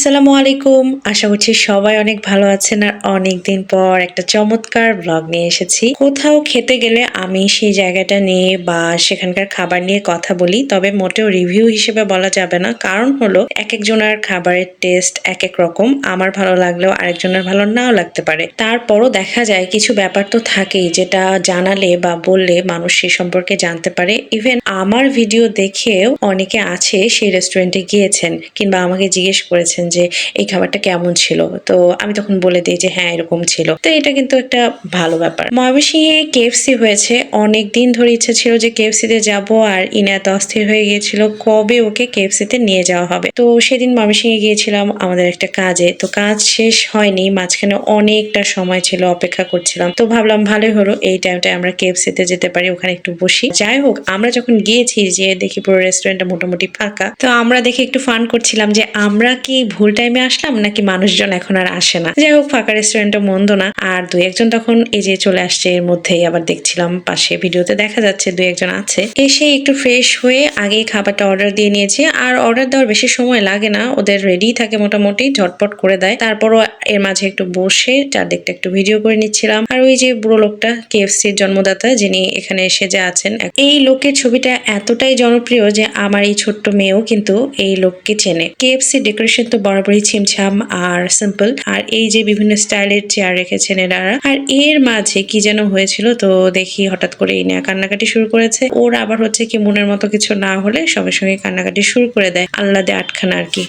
আসসালামু আলাইকুম। আশা করছি সবাই অনেক ভালো আছেন আর অনেক দিন পর একটা চমৎকার ব্লগ নিয়ে এসেছি। কোথাও খেতে গেলে আমি সেই জায়গাটা নিয়ে বা সেখানকার খাবার নিয়ে কথা বলি, তবে মোটেও রিভিউ হিসেবে বলা যাবে না। কারণ হলো এক একজনের খাবারের টেস্ট এক এক রকম। আমার ভালো লাগলেও আরেকজনের ভালো নাও লাগতে পারে। তারপরও দেখা যায় কিছু ব্যাপার তো থাকেই, যেটা জানালে বা বললে মানুষ সে সম্পর্কে জানতে পারে। ইভেন আমার ভিডিও দেখেও অনেকে আছে সেই রেস্টুরেন্টে গিয়েছেন কিংবা আমাকে জিজ্ঞেস করেছেন যে এই খাবারটা কেমন ছিল। তো আমি তখন বলে দিই যে হ্যাঁ এরকম ছিল। তো এটা কিন্তু একটা ভালো ব্যাপার। ময়মনসিংহে কেএফসি হয়েছে। অনেক দিন ধরে ইচ্ছা ছিল যে কেএফসিতে যাব আর ইনা এত অস্থির হয়ে গিয়েছিল কবে ওকে কেএফসিতে নিয়ে যাওয়া হবে। তো সেদিন ময়মনসিংহে গিয়েছিলাম আমাদের একটা কাজে। তো কাজ শেষ হয়নি, মাঝখানে অনেকটা সময় ছিল, অপেক্ষা করছিলাম। তো ভাবলাম ভালোই হলো, এই টাইমটায় আমরা কেএফসিতে যেতে পারি, ওখানে একটু বসি। যাই হোক, আমরা যখন গিয়েছি যে, দেখি পুরো রেস্টুরেন্টটা মোটামুটি ফাঁকা। তো আমরা দেখে একটু ফান করছিলাম যে, আমরা কি ভুল টাইমে আসলাম নাকি মানুষজন এখন আর আসে না? যাই হোক, ফাঁকা রেস্টুরেন্টটা মন্দ না। আর দুই একজন তখন এই যে চলে আসছে, এর মধ্যেই আবার দেখছিলাম পাশে ভিডিওতে দেখা যাচ্ছে দু একজন আছে। এসে একটু ফ্রেশ হয়ে আগে খাবারটা অর্ডার দিয়ে নিয়েছে। আর অর্ডার দেওয়ার বেশি সময় লাগে না। ওদের রেডি থাকে মোটামুটি, ঝটপট করে দেয়। তারপরও এর মাঝে একটু বসে চারদিকটা একটু ভিডিও করে নিচ্ছিলাম। আর ওই যে বুড়ো লোকটা কেএফসির জন্মদাতা, যিনি এখানে এসে যে আছেন, এই লোকের ছবিটা এতটাই জনপ্রিয় যে আমার এই ছোট্ট মেয়েও কিন্তু এই লোককে চেনে। কেএফসি ডেকোরেশন তো বরাবরই ছিমছাম আর সিম্পল আর এই যে বিভিন্ন স্টাইলের চেয়ার রেখেছেন এনারা, আর এর মাঝে কি যেন হয়েছিল তো দেখি হঠাৎ করে এই নিয়ে কান্নাকাটি শুরু করেছে। ওর আবার হচ্ছে কি মনের মতো কিছু না হলে সঙ্গে সঙ্গে কান্নাকাটি শুরু করে দেয় আল্লাদে আটখানা আর কি।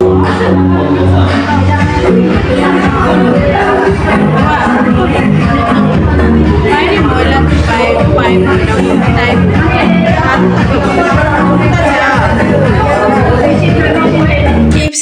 বাইরে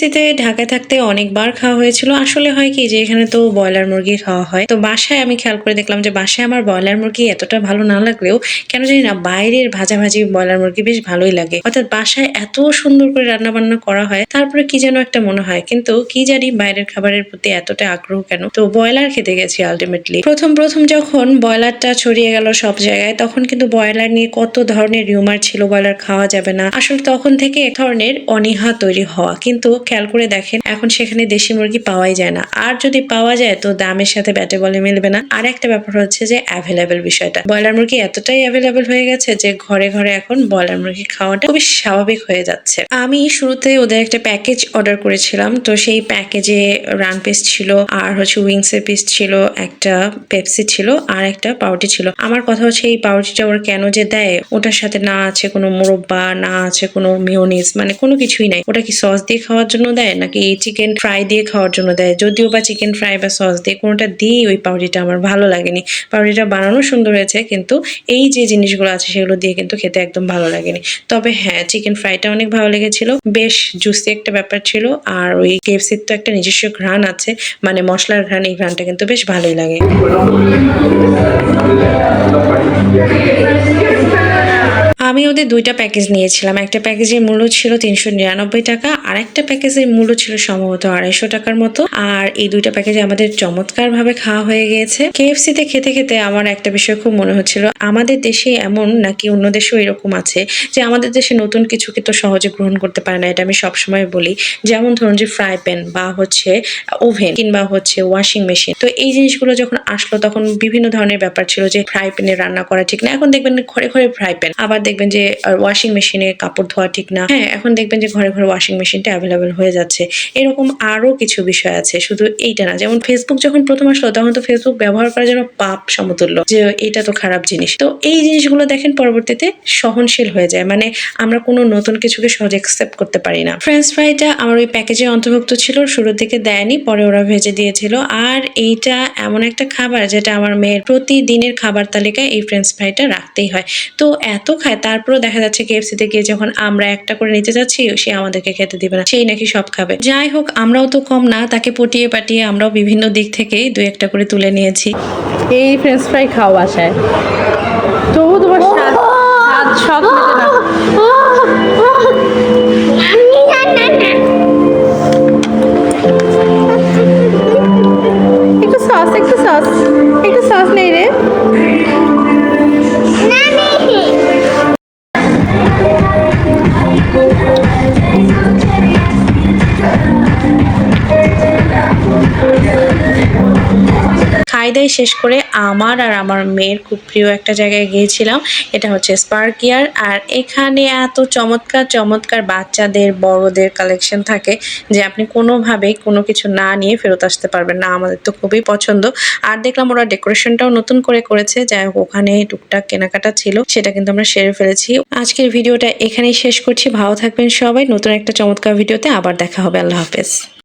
কেএফসিতে ঢাকায় থাকতে অনেকবার খাওয়া হয়েছিল। আসলে হয় কি যে, এখানে তো ব্রয়লার মুরগি খাওয়া হয়। তো বাসায় আমি খেয়াল করে দেখলাম যে, বাসায় আমার ব্রয়লার মুরগি এতটা ভালো না লাগলেও কেন জানি না, বাইরের ভাজাভাজি ব্রয়লার মুরগি বেশ ভালোই লাগে। অর্থাৎ বাসায় এত সুন্দর করে রান্না বান্না করা হয়, তারপরে কি যেন একটা মনে হয়। কিন্তু কি জানি বাইরের খাবারের প্রতি এতটা আগ্রহ কেন? তো ব্রয়লার খেতে গেছি আলটিমেটলি প্রথম প্রথম যখন ব্রয়লারটা ছড়িয়ে গেল সব জায়গায়, তখন কিন্তু ব্রয়লার নিয়ে কত ধরনের রিউমার ছিল, ব্রয়লার খাওয়া যাবে না। আসলে তখন থেকে এক ধরনের অনীহা তৈরি হওয়া। কিন্তু খেয়াল করে দেখেন, এখন সেখানে দেশি মুরগি পাওয়াই যায় না। আর যদি পাওয়া যায়, তো দামের সাথে ব্যাটে বলে মিলবে না। আর একটা ব্যাপার হচ্ছে যে অ্যাভেলেবেল বিষয়টা। ব্রয়লার মুরগি এতটাই অ্যাভেলেবেল হয়ে গেছে যে, ঘরে ঘরে এখন ব্রয়লার মুরগি খাওয়াটা খুবই স্বাভাবিক হয়ে যাচ্ছে। আমি শুরুতে ওদের একটা প্যাকেজ অর্ডার করেছিলাম। তো সেই প্যাকেজে রান পিস ছিল, আর হচ্ছে উইংস এর পিস ছিল, একটা পেপসি ছিল, আর একটা পাউরুটি ছিল। আমার কথা হচ্ছে, এই পাউরুটিটা ওরা কেন যে দেয়, ওটার সাথে না আছে কোনো মোরব্বা, না আছে কোনো মিওনিস মানে কোনো কিছুই নাই। ওটা কি সস দিয়ে খাওয়ার জন্য দেয়? নাকি চিকেন ফ্রাই দিয়ে খাওয়ার জন্য দেয়? যদিও বা চিকেন ফ্রাই বা সস দিয়ে কোনোটা দিয়েই ওই পাউরিটা আমার ভালো লাগেনি। পাউরিটা বানানো সুন্দর হয়েছে, কিন্তু এই যে জিনিসগুলো আছে সেগুলো দিয়ে কিন্তু খেতে একদম ভালো লাগেনি। তবে হ্যাঁ চিকেন ফ্রাইটা অনেক ভালো লেগেছিল। বেশ জুসি একটা ব্যাপার ছিল। আর ওই কেএফসির তো একটা নিজস্ব ঘ্রাণ আছে। মানে মশলার ঘ্রাণ, এই ঘ্রাণটা কিন্তু বেশ ভালোই লাগে। আমি ওদের দুইটা প্যাকেজ নিয়েছিলাম। একটা প্যাকেজের মূল্য ছিল তিনশো নিরানব্বই টাকা আর একটা প্যাকেজের মূল্য ছিল সম্ভবত আড়াইশো টাকার মতো। আর এই দুইটা প্যাকেজ আমাদের চমৎকার ভাবে খাওয়া হয়ে গিয়েছে। কেএফসি তে খেতে খেতে আমার একটা বিষয় খুব মনে হচ্ছিল, আমাদের দেশে এমন নাকি অন্য দেশেও এরকম আছে যে আমাদের দেশে নতুন কিছু কিন্তু সহজে গ্রহণ করতে পারে না, এটা আমি সবসময় বলি। যেমন ধরুন যে ফ্রাই প্যান বা হচ্ছে ওভেন কিংবা হচ্ছে ওয়াশিং মেশিন তো এই জিনিসগুলো যখন আসলো তখন বিভিন্ন ধরনের ব্যাপার ছিল যে ফ্রাই প্যানে রান্না করা ঠিক না। এখন দেখবেন ঘরে ঘরে ফ্রাই প্যান আবার দেখবেন যে ওয়াশিং মেশিনে কাপড় ধোয়া ঠিক না। হ্যাঁ এখন দেখবেন যে ঘরে ঘরে ওয়াশিং মেশিনটা অ্যাভেলেবেল হয়ে যাচ্ছে। এরকম আরও কিছু বিষয় আছে, শুধু এইটা না। যেমন ফেসবুক যখন প্রথম আসলো, তখন তো ফেসবুক ব্যবহার করার জন্য পাপ সমতুল্য, যে এটা তো খারাপ জিনিস। তো এই জিনিসগুলো দেখেন পরবর্তীতে সহনশীল হয়ে যায়। মানে আমরা কোনো নতুন কিছুকে সহজে অ্যাকসেপ্ট করতে পারি না। ফ্রেঞ্চ ফ্রাইটা আমার ওই প্যাকেজে অন্তর্ভুক্ত ছিল, শুরুর দিকে দেয়নি, পরে ওরা ভেজে দিয়েছিল। আর এইটা এমন একটা খাবার, যেটা আমার মেয়ের প্রতিদিনের খাবার তালিকায় এই ফ্রেঞ্চ ফ্রাইটা রাখতেই হয়। তো এত খায় তারপরেও দেখা যাচ্ছে কেএফসিতে গিয়ে যখন আমরা একটা করে নিতে যাচ্ছি সে আমাদেরকে খেতে দিবে না। সেই নাকি সব খাবে। যাই হোক আমরাও তো কম না তাকে পটিয়ে পাটিয়ে আমরাও বিভিন্ন দিক থেকেই দুই একটা করে তুলে নিয়েছি। এই ফ্রেঞ্চ ফ্রাই খাও বাসায়। তবু তোমার স্বাদ স্বাদ সব মেটে না একটু সস একটু সস একটু সস নেই রে। খাই শেষ করে আমার আর আমার মেয়ের খুব প্রিয় একটা জায়গায় গিয়েছিলাম। এটা হচ্ছে স্পার্কিয়ার আর এখানে এত চমৎকার চমৎকার বাচ্চাদের, বড়দের কালেকশন থাকে যে আপনি কোনোভাবেই কোনো কিছু না নিয়ে ফেরত আসতে পারবেন না। আমাদের তো খুবই পছন্দ। আর দেখলাম ওরা ডেকোরেশনটাও নতুন করে করেছে। যাই হোক, ওখানে টুকটাক কেনাকাটা ছিল, সেটা কিন্তু আমরা সেরে ফেলেছি। আজকের ভিডিওটা এখানেই শেষ করছি। ভালো থাকবেন সবাই। নতুন একটা চমৎকার ভিডিওতে আবার দেখা হবে। আল্লাহ হাফেজ।